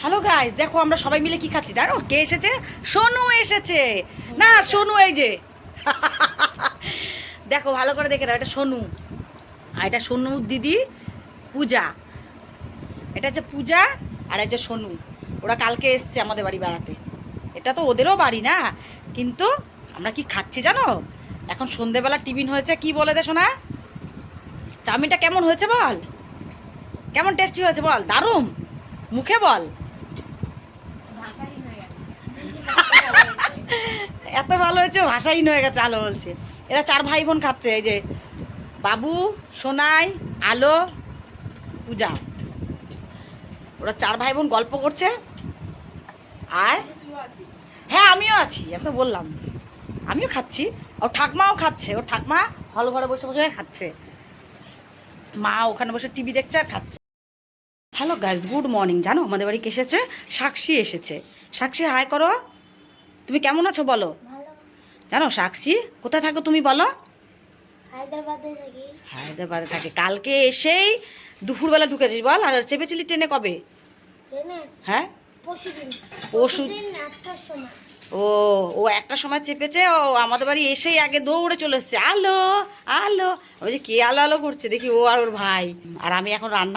Hello guys দেখো, আমরা সবাই মিলে কি খাচ্ছি? দাঁড়ো কে এসেছে? সোনু এসেছে। না, সোনু এই যে। দেখো, ভালো করে দেখে না এটা সোনু। আর এটা সোনু দিদি, পূজা। এটা হচ্ছে পূজা, আর হচ্ছে সোনু। ওরা কালকে এসছে আমাদের বাড়ি বেড়াতে। এটা তো ওদেরও বাড়ি না? কিন্তু আমরা কি খাচ্ছি জানো? এখন সন্ধেবেলা টিফিন হয়েছে, কি বলে দে শোনা চাউমিনটা কেমন হয়েছে বল? কেমন টেস্টি হয়েছে বল? দারুণ! মুখে বল। এত ভালো হয়েছে, ভাষাহীন হয়ে গেছে, আলো বলছে। এরা চার ভাই বোন খাচ্ছে, এই যে বাবু, সোনাই, আলো, পূজা। ওরা চার ভাই বোন গল্প করছে, আর হ্যাঁ আমিও আছি, আমি তো বললাম। আমিও খাচ্ছি ও ঠাকমাও খাচ্ছে ও ঠাকমা হল ঘরে বসে বসে খাচ্ছে। মা ওখানে বসে টিভি দেখছে আর খাচ্ছে। হ্যালো গাইজ গুড মর্নিং জানো? আমাদের বাড়ি এসেছে? সাক্ষী এসেছে। সাক্ষী হাই করো। তুমি কেমন আছো বলো? জানো সাক্ষী কোথায় থাকো তুমি বলো? হায়দ্রাবাদে থাকি। হায়দ্রাবাদে থাকে। কালকে এসেই দুপুরবেলা ঢুকেছিস বল আর চেপেছিলি ট্রেনে কবে? হ্যাঁ? পরশু- ও ও একটা সময় চেপেছে ও আমাদের বাড়ি এসেই আগে দৌড়ে চলে এসছে। আলো আলো। ওই যে কে আলো আলো করছে দেখি ও আর ওর ভাই। আর আমি এখন রান্না